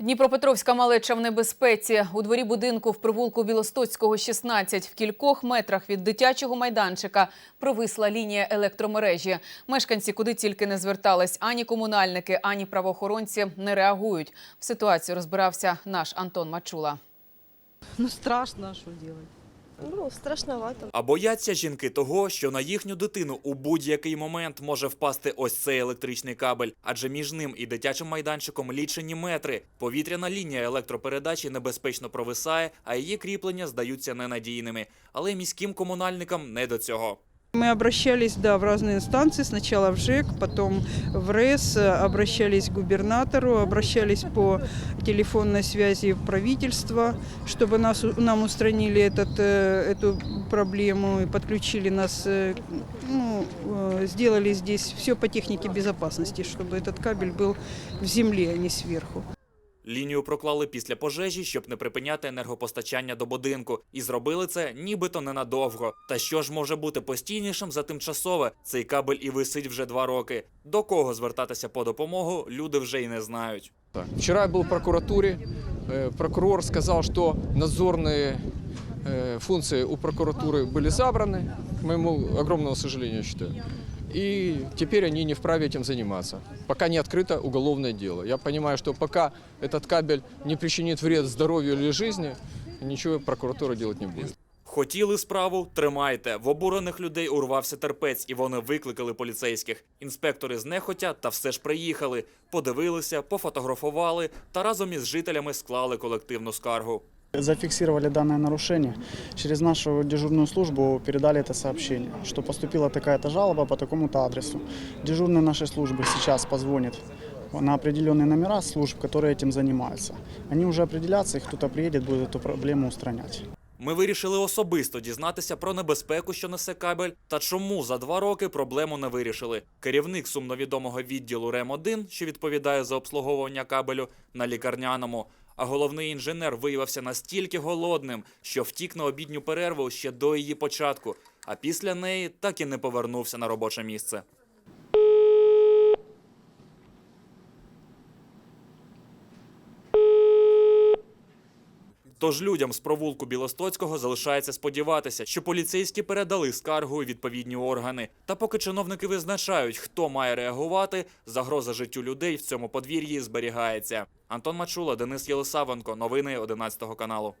Дніпропетровська малеча в небезпеці. У дворі будинку в провулку Білостоцького, 16, в кількох метрах від дитячого майданчика провисла лінія електромережі. Мешканці куди тільки не звертались, ані комунальники, ані правоохоронці не реагують. В ситуацію розбирався наш Антон Мачула. Ну страшно, що делать? Ну, страшновато. А бояться жінки того, що на їхню дитину у будь-який момент може впасти ось цей електричний кабель, адже між ним і дитячим майданчиком лічені метри. Повітряна лінія електропередачі небезпечно провисає, а її кріплення здаються ненадійними. Але міським комунальникам не до цього. Мы обращались, да, в разные инстанции. Сначала в ЖЭК, потом в РЭС, э, обращались к губернатору, обращались по телефонной связи в правительство, чтобы нас, нам устранили этот, э, эту проблему и подключили нас, э, ну, э, сделали здесь все по технике безопасности, чтобы этот кабель был в земле, а не сверху. Лінію проклали після пожежі, щоб не припиняти енергопостачання до будинку, і зробили це нібито ненадовго. Та що ж може бути постійнішим за тимчасове? Цей кабель і висить вже два роки. До кого звертатися по допомогу, люди вже й не знають. Так. Вчера я был в прокуратуре. Э, Прокурор сказал, что надзорные э, функции у прокуратуры были забраны, к моему огромному сожалению, я считаю. И теперь они не вправе этим заниматься, пока не открыто уголовное дело. Я понимаю, что пока этот кабель не причинит вред здоровью или жизни, ничего прокуратура делать не будет. Хотіли справу, тримайте. В обурених людей урвався терпець, і вони викликали поліцейських. Інспектори знехотя та все ж приїхали. Подивилися, пофотографували та разом із жителями склали колективну скаргу. Зафиксировали данное нарушение. Через нашу дежурную службу передали это сообщение, что поступила такая-то жалоба по такому-то адресу. Дежурный нашей службы сейчас позвонит на определенные номера служб, которые этим занимаются. Они уже определятся, и кто-то приедет, будет эту проблему устранять. Ми вирішили особисто дізнатися про небезпеку, що несе кабель, та чому за два роки проблему не вирішили. Керівник сумновідомого відділу РЕМ-1, що відповідає за обслуговування кабелю, на лікарняному. А головний інженер виявився настільки голодним, що втік на обідню перерву ще до її початку, а після неї так і не повернувся на робоче місце. Тож людям з провулку Білостоцького залишається сподіватися, що поліцейські передали скаргу у відповідні органи. Та поки чиновники визначають, хто має реагувати, загроза життю людей в цьому подвір'ї зберігається. Антон Мачула, Денис Єлисавенко. Новини 11 каналу.